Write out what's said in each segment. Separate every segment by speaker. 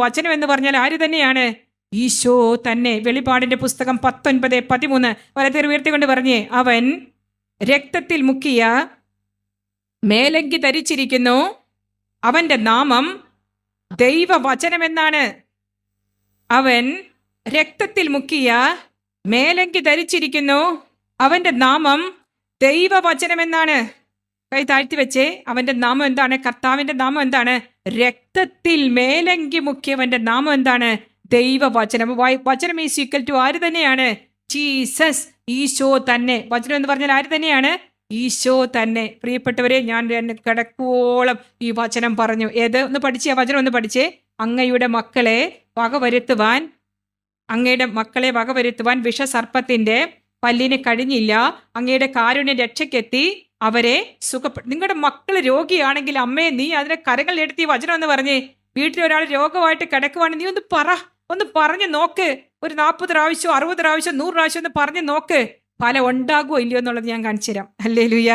Speaker 1: വചനം എന്ന് പറഞ്ഞാൽ ആര് തന്നെയാണ്? ഈശോ തന്നെ. വെളിപാടിന്റെ പുസ്തകം പത്തൊൻപത് പതിമൂന്ന്. വലത്തേർ ഉയർത്തിക്കൊണ്ട് പറഞ്ഞേ അവൻ രക്തത്തിൽ മുക്കിയ മേലങ്കി ധരിച്ചിരിക്കുന്നു. അവന്റെ നാമം ദൈവവചനമെന്നാണ്. അവൻ രക്തത്തിൽ മുക്കിയ മേലങ്കി ധരിച്ചിരിക്കുന്നു. അവന്റെ നാമം ദൈവവചനമെന്നാണ്. കൈ താഴ്ത്തി വെച്ചേ അവന്റെ നാമം എന്താണ്? കർത്താവിന്റെ നാമം എന്താണ്? രക്തത്തിൽ മേലങ്കി മുഖ്യവന്റെ നാമം എന്താണ്? ദൈവവചനം. വചനം ഈസ് ഈക്വൽ ടു ആര് തന്നെയാണ്? ജീസസ്. ഈശോ തന്നെ. വചനം എന്ന് പറഞ്ഞാൽ ആര് തന്നെയാണ്? ഈശോ തന്നെ. പ്രിയപ്പെട്ടവരെ ഞാൻ കിടക്കോളം ഈ വചനം പറഞ്ഞു. ഏത്? ഒന്ന് പഠിച്ചേ വചനം ഒന്ന് പഠിച്ചേ. അങ്ങയുടെ മക്കളെ വകവരുത്തുവാൻ അങ്ങയുടെ മക്കളെ വകവരുത്തുവാൻ വിഷസർപ്പത്തിന്റെ പല്ലിന് കഴിഞ്ഞില്ല. അങ്ങയുടെ കാരുണ്യ രക്ഷയ്ക്കെത്തി അവരെ സുഖപ്പെട്ടു നിങ്ങളുടെ മക്കൾ രോഗിയാണെങ്കിൽ അമ്മയെ നീ അതിനെ കരങ്ങളിലെടുത്ത് ഈ വചനം എന്ന് പറഞ്ഞേ. വീട്ടിൽ ഒരാൾ രോഗമായിട്ട് കിടക്കുവാണെങ്കിൽ നീ ഒന്ന് പറ. ഒന്ന് പറഞ്ഞു നോക്ക്. ഒരു നാൽപ്പത് പ്രാവശ്യം അറുപത് പ്രാവശ്യം നൂറ് പ്രാവശ്യം ഒന്ന് പറഞ്ഞു നോക്ക്. ഫലം ഉണ്ടാകുമോ ഇല്ലയോ എന്നുള്ളത് ഞാൻ കാണിച്ചു തരാം. അല്ലേ ലുയ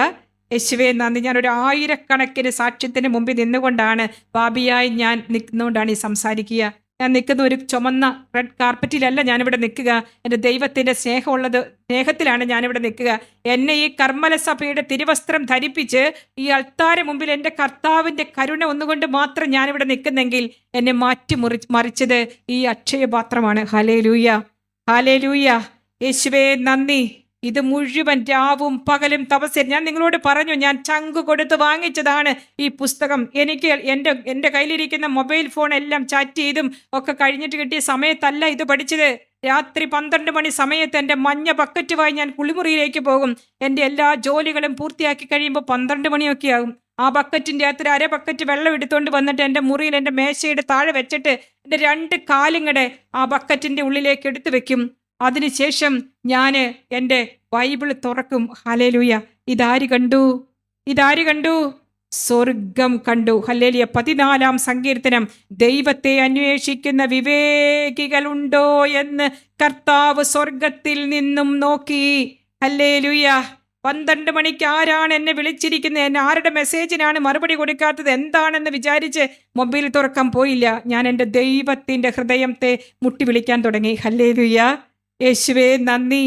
Speaker 1: യശുവേ നന്ദി. ഞാൻ ഒരു ആയിരക്കണക്കിന് സാക്ഷ്യത്തിന് മുമ്പിൽ നിന്നുകൊണ്ടാണ് പാപിയായി ഞാൻ നിൽക്കുന്നുകൊണ്ടാണ് ഈ സംസാരിക്കുക. ഞാൻ നിൽക്കുന്ന ഒരു ചുമന്ന റെഡ് കാർപ്പറ്റിലല്ല ഞാനിവിടെ നിൽക്കുക. എന്റെ ദൈവത്തിന്റെ സ്നേഹമുള്ളത് സ്നേഹത്തിലാണ് ഞാനിവിടെ നിൽക്കുക. എന്നെ ഈ കർമ്മലസഭയുടെ തിരുവസ്ത്രം ധരിപ്പിച്ച് ഈ അൾത്താര മുമ്പിൽ എന്റെ കർത്താവിന്റെ കരുണ ഒന്നുകൊണ്ട് മാത്രം ഞാനിവിടെ നിൽക്കുന്നെങ്കിൽ എന്നെ മാറ്റി മുറി മറിച്ചത് ഈ അക്ഷയപാത്രമാണ്. ഹലേ ലൂയ ഹലേ ലൂയ യേശുവേ നന്ദി. ഇത് മുഴുവൻ രാവും പകലും തപസ് ഞാൻ നിങ്ങളോട് പറഞ്ഞു ഞാൻ ചങ്ക് കൊടുത്ത് വാങ്ങിച്ചതാണ് ഈ പുസ്തകം. എനിക്ക് എന്റെ എന്റെ കയ്യിലിരിക്കുന്ന മൊബൈൽ ഫോൺ എല്ലാം ചാറ്റ് ചെയ്തും ഒക്കെ കഴിഞ്ഞിട്ട് കിട്ടിയ സമയത്തല്ല ഇത് പഠിച്ചത്. രാത്രി പന്ത്രണ്ട് മണി സമയത്ത് എന്റെ മഞ്ഞ ബക്കറ്റുമായി ഞാൻ കുളിമുറിയിലേക്ക് പോകും. എന്റെ എല്ലാ ജോലികളും പൂർത്തിയാക്കി കഴിയുമ്പോൾ പന്ത്രണ്ട് മണിയൊക്കെ ആകും ആ ബക്കറ്റിന്റെ അകത്ത് അര ബക്കറ്റ് വെള്ളം എടുത്തുകൊണ്ട് വന്നിട്ട് എന്റെ മുറിയിൽ എന്റെ മേശയുടെ താഴെ വെച്ചിട്ട് എന്റെ രണ്ട് കാലിങ്ങടെ ആ ബക്കറ്റിന്റെ ഉള്ളിലേക്ക് എടുത്തു വെക്കും. അതിനുശേഷം ഞാൻ എന്റെ ബൈബിൾ തുറക്കും. ഹലേലൂയ ഇതാര് കണ്ടു? ഇതാര് കണ്ടു? സ്വർഗം കണ്ടു. ഹല്ലേലിയ. പതിനാലാം സങ്കീർത്തനം. ദൈവത്തെ അന്വേഷിക്കുന്ന വിവേകികളുണ്ടോ എന്ന് കർത്താവ് സ്വർഗത്തിൽ നിന്നും നോക്കി. ഹല്ലേലുയ. പന്ത്രണ്ട് മണിക്ക് ആരാണ് എന്നെ വിളിച്ചിരിക്കുന്നത്? എന്നെ ആരുടെ മെസ്സേജിനാണ് മറുപടി കൊടുക്കാത്തത്? എന്താണെന്ന് വിചാരിച്ച് മൊബൈൽ തുറക്കാൻ പോയില്ല. ഞാൻ എന്റെ ദൈവത്തിന്റെ ഹൃദയത്തെ മുട്ടി വിളിക്കാൻ തുടങ്ങി. ഹല്ലേലൂയ. യേശുവേ നന്ദി.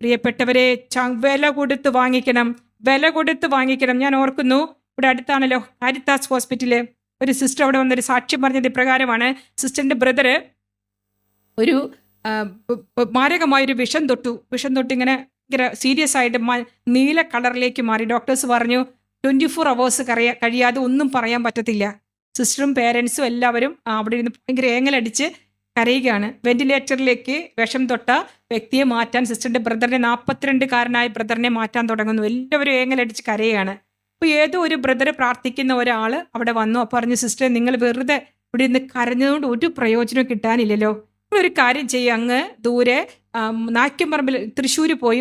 Speaker 1: പ്രിയപ്പെട്ടവരെ വില കൊടുത്ത് വാങ്ങിക്കണം. വില കൊടുത്ത് വാങ്ങിക്കണം. ഞാൻ ഓർക്കുന്നു ഇവിടെ അടുത്താണല്ലോ ഹരിതാസ് ഹോസ്പിറ്റൽ. ഒരു സിസ്റ്റർ അവിടെ വന്നൊരു സാക്ഷ്യം പറഞ്ഞത് ഇപ്രകാരമാണ്. സിസ്റ്ററിന്റെ ബ്രദറ് ഒരു മാരകമായൊരു വിഷം തൊട്ടു. വിഷം തൊട്ട് ഇങ്ങനെ സീരിയസ് ആയിട്ട് നീല കളറിലേക്ക് മാറി. ഡോക്ടേഴ്സ് പറഞ്ഞു ട്വന്റി ഫോർ അവേഴ്സ് കറിയ കഴിയാതെ ഒന്നും പറയാൻ പറ്റത്തില്ല. സിസ്റ്ററും പേരൻസും എല്ലാവരും അവിടെ ഇരുന്ന് ഭയങ്കര ഏങ്ങലടിച്ച് കരയുകയാണ്. വെന്റിലേറ്ററിലേക്ക് വിഷം തൊട്ട വ്യക്തിയെ മാറ്റാൻ സിസ്റ്ററിന്റെ ബ്രദറിനെ നാൽപ്പത്തിരണ്ട് കാരനായ ബ്രദറിനെ മാറ്റാൻ തുടങ്ങുന്നു. എല്ലാവരും ഏങ്ങലടിച്ച് കരയുകയാണ്. അപ്പോൾ ഏതോ ഒരു ബ്രദർ പ്രാർത്ഥിക്കുന്ന ഒരാൾ അവിടെ വന്നു. അപ്പോൾ പറഞ്ഞു സിസ്റ്റർ നിങ്ങൾ വെറുതെ ഇവിടെ നിന്ന് കരഞ്ഞതുകൊണ്ട് ഒരു പ്രയോജനം കിട്ടാനില്ലല്ലോ. ഒരു കാര്യം ചെയ്യുക അങ്ങ് ദൂരെ ആം, നാക്യംപറമ്പിൽ തൃശ്ശൂർ പോയി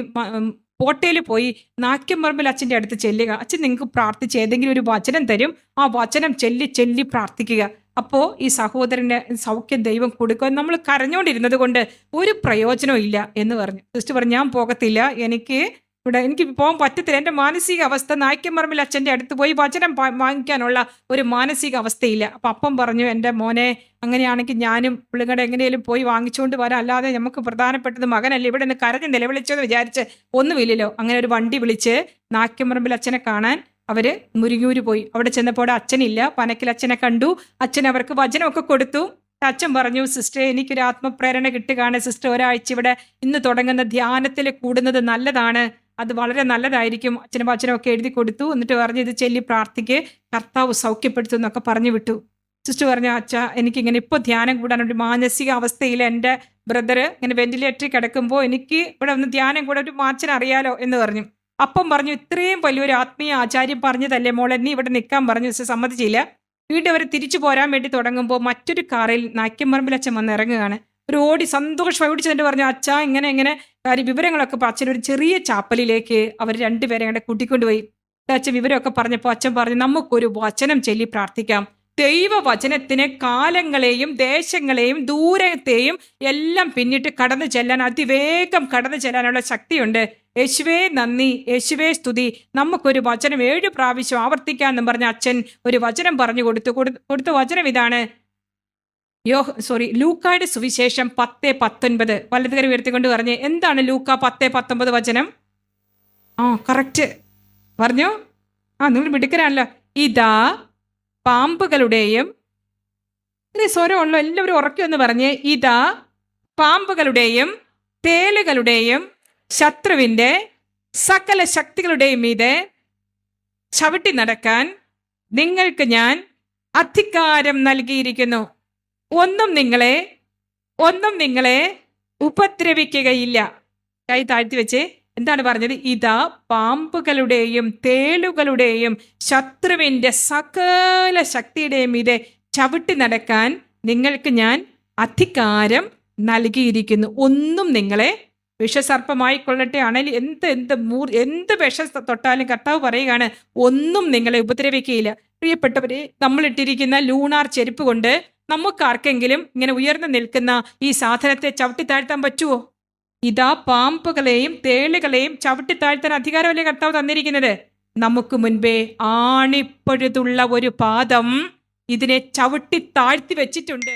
Speaker 1: കോട്ടയിൽ പോയി നാക്യംപറമ്പിൽ അച്ഛന്റെ അടുത്ത് ചെല്ലുക. അച്ഛൻ നിങ്ങൾക്ക് പ്രാർത്ഥിച്ച് ഏതെങ്കിലും ഒരു വചനം തരും. ആ വചനം ചെല്ലി ചെല്ലി പ്രാർത്ഥിക്കുക. അപ്പോൾ ഈ സഹോദരന് സൗഖ്യം ദൈവം കൊടുക്കുക. നമ്മൾ കരഞ്ഞുകൊണ്ടിരുന്നത് കൊണ്ട് ഒരു പ്രയോജനവും ഇല്ല എന്ന് പറഞ്ഞു. സിസ്റ്റർ പറഞ്ഞു ഞാൻ പോകത്തില്ല. എനിക്ക് ഇവിടെ എനിക്ക് പോകാൻ പറ്റത്തില്ല. എന്റെ മാനസിക അവസ്ഥ നായ്ക്കന്മറമ്പിൽ അച്ഛന്റെ അടുത്ത് പോയി വചനം വാങ്ങിക്കാനുള്ള ഒരു മാനസിക അവസ്ഥയില്ല. അപ്പം അപ്പം പറഞ്ഞു എന്റെ മോനെ അങ്ങനെയാണെങ്കിൽ ഞാനും പുള്ളിങ്ങടെ എങ്ങനെയും പോയി വാങ്ങിച്ചുകൊണ്ട് വരാം. അല്ലാതെ നമുക്ക് പ്രധാനപ്പെട്ടത് മകനല്ലേ. ഇവിടെ നിന്ന് കരഞ്ഞ് നിലവിളിച്ചോ എന്ന് വിചാരിച്ച് ഒന്നുമില്ലല്ലോ. അങ്ങനെ ഒരു വണ്ടി വിളിച്ച് നായ്ക്കന്മറമ്പിൽ അച്ഛനെ കാണാൻ അവർ മുരിങ്ങൂര് പോയി. അവിടെ ചെന്നപ്പോൾ അച്ഛനില്ല. പനക്കിൽ അച്ഛനെ കണ്ടു. അച്ഛൻ അവർക്ക് വചനമൊക്കെ കൊടുത്തു. അച്ഛൻ പറഞ്ഞു സിസ്റ്റർ എനിക്കൊരു ആത്മപ്രേരണ കിട്ടുകയാണ്. സിസ്റ്റർ ഒരാഴ്ച ഇവിടെ ഇന്ന് തുടങ്ങുന്ന ധ്യാനത്തിൽ കൂടുന്നത് നല്ലതാണ്. അത് വളരെ നല്ലതായിരിക്കും. അച്ഛനും ഒക്കെ എഴുതി കൊടുത്തു. എന്നിട്ട് പറഞ്ഞു ഇത് ചെല്ലി പ്രാർത്ഥിക്ക്. കർത്താവ് സൗഖ്യപ്പെടുത്തു എന്നൊക്കെ പറഞ്ഞു വിട്ടു. സിസ്റ്റർ പറഞ്ഞു അച്ഛ എനിക്കിങ്ങനെ ഇപ്പോൾ ധ്യാനം കൂടാൻ ഒരു മാനസിക അവസ്ഥയിൽ എന്റെ ബ്രദർ ഇങ്ങനെ വെന്റിലേറ്ററിൽ കിടക്കുമ്പോൾ എനിക്ക് ഇവിടെ ഒന്ന് ധ്യാനം കൂടെ ഒരു മാച്ചൻ അറിയാലോ എന്ന് പറഞ്ഞു. അപ്പം പറഞ്ഞു ഇത്രയും വലിയൊരു ആത്മീയ ആചാര്യം പറഞ്ഞതല്ലേ മോളെ? നീ ഇവിടെ നിൽക്കാൻ പറഞ്ഞു സമ്മതിച്ചില്ല. വീണ്ടും അവർ തിരിച്ചു പോരാൻ വേണ്ടി തുടങ്ങുമ്പോൾ മറ്റൊരു കാറിൽ നാക്യമ്പറമ്പിൽ അച്ഛൻ വന്ന് ഇറങ്ങുകയാണ്. ഒരു ഓടി സന്തോഷമായി ഓടി ചെന്നിട്ട് പറഞ്ഞു അച്ഛാ ഇങ്ങനെ ഇങ്ങനെ. കാര്യം വിവരങ്ങളൊക്കെ ഇപ്പം അച്ഛൻ ഒരു ചെറിയ ചാപ്പലിലേക്ക് അവർ രണ്ടുപേരെ അങ്ങോട്ട് കൂട്ടിക്കൊണ്ടുപോയി. അച്ഛൻ വിവരമൊക്കെ പറഞ്ഞപ്പോൾ അച്ഛൻ പറഞ്ഞു നമുക്കൊരു വചനം ചൊല്ലി പ്രാർത്ഥിക്കാം. ദൈവവചനത്തിന് കാലങ്ങളെയും ദേശങ്ങളെയും ദൂരത്തെയും എല്ലാം പിന്നിട്ട് കടന്നു ചെല്ലാൻ അതിവേഗം കടന്നു ചെല്ലാനുള്ള ശക്തിയുണ്ട്. യേശുവേ നന്ദി. യേശുവേ സ്തുതി. നമുക്കൊരു വചനം ഏഴ് പ്രാവശ്യം ആവർത്തിക്കാമെന്നും പറഞ്ഞ അച്ഛൻ ഒരു വചനം പറഞ്ഞു കൊടുത്തു. കൊടു- കൊടുത്ത വചനം ഇതാണ്. യോ സോറി ലൂക്കായുടെ സുവിശേഷം പത്ത് പത്തൊൻപത്. വലതുകരി ഉയർത്തിക്കൊണ്ട് പറഞ്ഞ് എന്താണ് ലൂക്ക പത്ത് പത്തൊമ്പത് വചനം? ആ കറക്റ്റ് പറഞ്ഞു? ആ നിങ്ങൾ മിടുക്കരാണല്ലോ. ഇതാ പാമ്പുകളുടെയും സ്വരമുള്ള? എല്ലാവരും ഉറക്കി പറഞ്ഞേ. ഇതാ പാമ്പുകളുടെയും തേലുകളുടെയും ശത്രുവിന്റെ സകല ശക്തികളുടെയും മീതെ ചവിട്ടി നടക്കാൻ നിങ്ങൾക്ക് ഞാൻ അധികാരം നൽകിയിരിക്കുന്നു. ഒന്നും നിങ്ങളെ ഒന്നും നിങ്ങളെ ഉപദ്രവിക്കുകയില്ല. കൈ താഴ്ത്തി വെച്ച് എന്താണ് പറഞ്ഞത്? ഇതാ പാമ്പുകളുടെയും തേളുകളുടെയും ശത്രുവിന്റെ സകല ശക്തിയുടെയും ഇത് ചവിട്ടി നടക്കാൻ നിങ്ങൾക്ക് ഞാൻ അധികാരം നൽകിയിരിക്കുന്നു. ഒന്നും നിങ്ങളെ വിഷസർപ്പമായി കൊള്ളട്ടെ. അണലി എന്ത് എന്ത് മൂർ എന്ത് വിഷ തൊട്ടാലും കർത്താവ് പറയുകയാണ് ഒന്നും നിങ്ങളെ ഉപദ്രവിക്കുകയില്ല പ്രിയപ്പെട്ടവരെ നമ്മളിട്ടിരിക്കുന്ന ലൂണാർ ചെരുപ്പ് കൊണ്ട് നമുക്കാർക്കെങ്കിലും ഇങ്ങനെ ഉയർന്നു നിൽക്കുന്ന ഈ സാധനത്തെ ചവിട്ടി താഴ്ത്താൻ പറ്റുമോ ഇതാ പാമ്പുകളെയും തേളുകളെയും ചവിട്ടി താഴ്ത്താൻ അധികാരമല്ലേ കർത്താവ് തന്നിരിക്കുന്നത്? നമുക്ക് മുൻപേ ആണിപ്പഴുതുള്ള ഒരു പാദം ഇതിനെ ചവിട്ടി താഴ്ത്തി വെച്ചിട്ടുണ്ട്.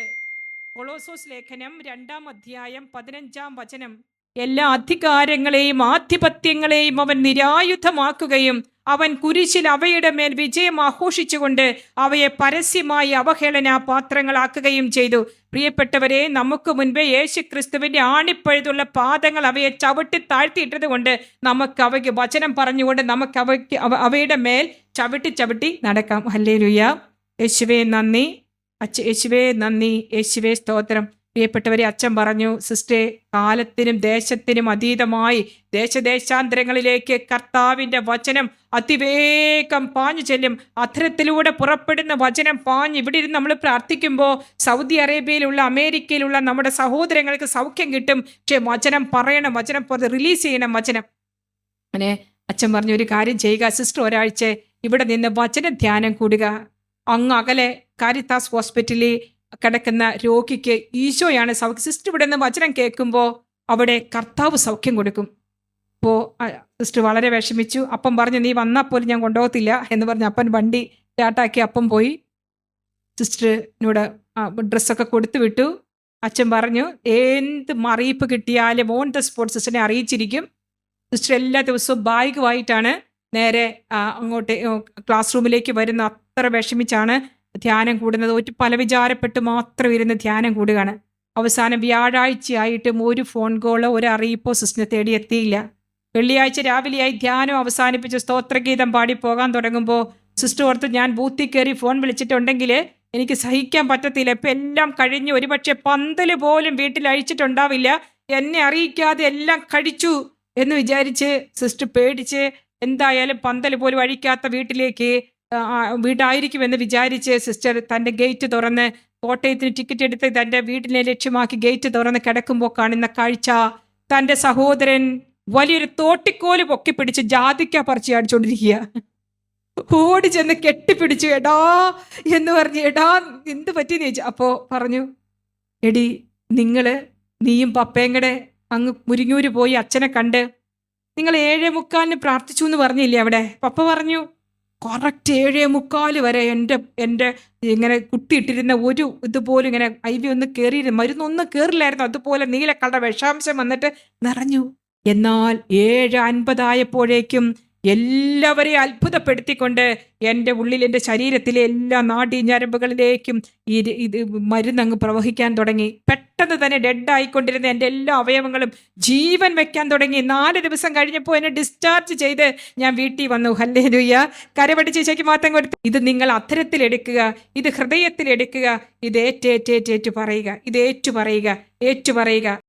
Speaker 1: കൊളോസോസ് ലേഖനം രണ്ടാം അധ്യായം പതിനഞ്ചാം വചനം. എല്ലാ അധികാരങ്ങളെയും ആധിപത്യങ്ങളെയും അവൻ നിരായുധമാക്കുകയും അവൻ കുരിശിൽ അവയുടെ മേൽ വിജയം ആഘോഷിച്ചുകൊണ്ട് അവയെ പരസ്യമായി അവഹേളന പാത്രങ്ങളാക്കുകയും ചെയ്തു. പ്രിയപ്പെട്ടവരെ നമുക്ക് മുൻപേ യേശു ക്രിസ്തുവിന്റെ ആണിപ്പഴുതുള്ള പാദങ്ങൾ അവയെ ചവിട്ടി താഴ്ത്തിയിട്ടത് കൊണ്ട് നമുക്ക് അവയ്ക്ക് വചനം പറഞ്ഞുകൊണ്ട് നമുക്ക് അവയ്ക്ക് അവ- അവയുടെ മേൽ ചവിട്ടി ചവിട്ടി നടക്കാം. ഹല്ലേ ലുയ്യ യേശുവേ നന്ദി. അച്ഛ യേശുവേ നന്ദി. യേശുവേ സ്തോത്രം. പ്രിയപ്പെട്ടവരെ അച്ഛൻ പറഞ്ഞു സിസ്റ്റേ കാലത്തിനും ദേശത്തിനും അതീതമായി ദേശദേശാന്തരങ്ങളിലേക്ക് കർത്താവിന്റെ വചനം അതിവേഗം പാഞ്ഞു ചെല്ലും. അധരത്തിലൂടെ പുറപ്പെടുന്ന വചനം പാഞ്ഞ് ഇവിടെ ഇരുന്ന് നമ്മൾ പ്രാർത്ഥിക്കുമ്പോൾ സൗദി അറേബ്യയിലുള്ള അമേരിക്കയിലുള്ള നമ്മുടെ സഹോദരങ്ങൾക്ക് സൗഖ്യം കിട്ടും. പക്ഷേ വചനം പറയണം വചനം റിലീസ് ചെയ്യണം വചനം. അങ്ങനെ അച്ഛൻ പറഞ്ഞു ഒരു കാര്യം ചെയ്യുക സിസ്റ്റർ ഒരാഴ്ച ഇവിടെ നിന്ന് വചന ധ്യാനം കൂടുക. അങ്ങ് അകലെ കാരിത്താസ് ഹോസ്പിറ്റലിൽ കിടക്കുന്ന രോഗിക്ക് ഈശോയാണ് സൗഖ്യം. സിസ്റ്റർ ഇവിടെ നിന്ന് വചനം കേൾക്കുമ്പോൾ അവിടെ കർത്താവ് സൗഖ്യം കൊടുക്കും. അപ്പോൾ സിസ്റ്റർ വളരെ വിഷമിച്ചു. അപ്പം പറഞ്ഞു നീ വന്നാൽ പോലും ഞാൻ കൊണ്ടുപോകത്തില്ല എന്ന് പറഞ്ഞ് അപ്പൻ വണ്ടി സ്റ്റാർട്ടാക്കി അപ്പം പോയി. സിസ്റ്ററിനോട് ഡ്രസ്സൊക്കെ കൊടുത്തു വിട്ടു. അച്ഛൻ പറഞ്ഞു എന്ത് മറിയിപ്പ് കിട്ടിയാലും ഓൺ ദ സ്പോട്ട് സിസ്റ്ററിനെ അറിയിച്ചിരിക്കും. സിസ്റ്റർ എല്ലാ ദിവസവും ബാഗുമായിട്ടാണ് നേരെ അങ്ങോട്ട് ക്ലാസ് റൂമിലേക്ക് വരുന്ന അത്ര വിഷമിച്ചാണ് ധ്യാനം കൂടുന്നത് ഒരു പല വിചാരപ്പെട്ട് മാത്രം ഇരുന്ന് ധ്യാനം കൂടുകയാണ്. അവസാനം വ്യാഴാഴ്ചയായിട്ടും ഒരു ഫോൺ കോളോ ഒരു അറിയിപ്പോ സിസ്റ്റിനെ തേടി എത്തിയില്ല. വെള്ളിയാഴ്ച രാവിലെയായി ധ്യാനം അവസാനിപ്പിച്ച് സ്തോത്രഗീതം പാടി പോകാൻ തുടങ്ങുമ്പോൾ സിസ്റ്റർ ഓർത്ത് ഞാൻ ബൂത്തിൽ കയറി ഫോൺ വിളിച്ചിട്ടുണ്ടെങ്കിൽ എനിക്ക് സഹിക്കാൻ പറ്റത്തില്ല. ഇപ്പം എല്ലാം കഴിഞ്ഞ് ഒരുപക്ഷെ പന്തൽ പോലും വീട്ടിൽ അഴിച്ചിട്ടുണ്ടാവില്ല. എന്നെ അറിയിക്കാതെ എല്ലാം കഴിച്ചു എന്ന് വിചാരിച്ച് സിസ്റ്റർ പേടിച്ച് എന്തായാലും പന്തൽ പോലും അഴിക്കാത്ത വീട്ടിലേക്ക് വീടായിരിക്കുമെന്ന് വിചാരിച്ച് സിസ്റ്റർ തന്റെ ഗേറ്റ് തുറന്ന് കോട്ടയത്തിന് ടിക്കറ്റ് എടുത്ത് തന്റെ വീടിനെ ലക്ഷ്യമാക്കി ഗേറ്റ് തുറന്ന് കിടക്കുമ്പോൾ കാണുന്ന കാഴ്ച തന്റെ സഹോദരൻ വലിയൊരു തോട്ടിക്കോൽ പൊക്കിപ്പിടിച്ച് ജാതിക്ക പറിച്ച് അടിച്ചുകൊണ്ടിരിക്കുക ഓടി ചെന്ന് കെട്ടിപ്പിടിച്ചു എടാ എന്ന് പറഞ്ഞു എടാ എന്ത് പറ്റി നീ അപ്പോൾ പറഞ്ഞു എടി നിങ്ങൾ നീയും പപ്പയും കൂടെ അങ്ങ് മുരിങ്ങൂര് പോയി അച്ഛനെ കണ്ട് നിങ്ങൾ ഏഴേ മുക്കാലിന് പ്രാർത്ഥിച്ചു എന്ന് പറഞ്ഞില്ലേ അവിടെ? പപ്പ പറഞ്ഞു കറക്റ്റ് ഏഴേ മുക്കാൽ വരെ എന്റെ എന്റെ ഇങ്ങനെ കുത്തിയിട്ടിരുന്ന ഒരു ഇതുപോലും ഇങ്ങനെ ഐ വി ഒന്ന് കയറിയിരുന്നു മരുന്നൊന്നും കയറില്ലായിരുന്നു അതുപോലെ നീലക്കളുടെ വിഷാംശം വന്നിട്ട് നിറഞ്ഞു. എന്നാൽ ഏഴ് അൻപതായപ്പോഴേക്കും എല്ലാവരെയും അത്ഭുതപ്പെടുത്തിക്കൊണ്ട് എന്റെ ഉള്ളിൽ എന്റെ ശരീരത്തിലെ എല്ലാ നാഡീ ഞരമ്പുകളിലേക്കും ഈ ഇത് മരുന്നങ്ങ് പ്രവഹിക്കാൻ തുടങ്ങി. പെട്ടെന്ന് തന്നെ ഡെഡ് ആയിക്കൊണ്ടിരുന്ന എന്റെ എല്ലാ അവയവങ്ങളും ജീവൻ വെക്കാൻ തുടങ്ങി. നാല് ദിവസം കഴിഞ്ഞപ്പോൾ എന്നെ ഡിസ്ചാർജ് ചെയ്ത് ഞാൻ വീട്ടിൽ വന്നു. ഹല്ലേ ലുയ്യ കരപടിച്ച് ചേച്ചയ്ക്ക് മാത്രം കൊടുത്ത്. ഇത് നിങ്ങൾ അത്തരത്തിലെടുക്കുക ഇത് ഹൃദയത്തിലെടുക്കുക ഇത് ഏറ്റേറ്റേറ്റേറ്റു പറയുക. ഇത് ഏറ്റു പറയുക ഏറ്റു പറയുക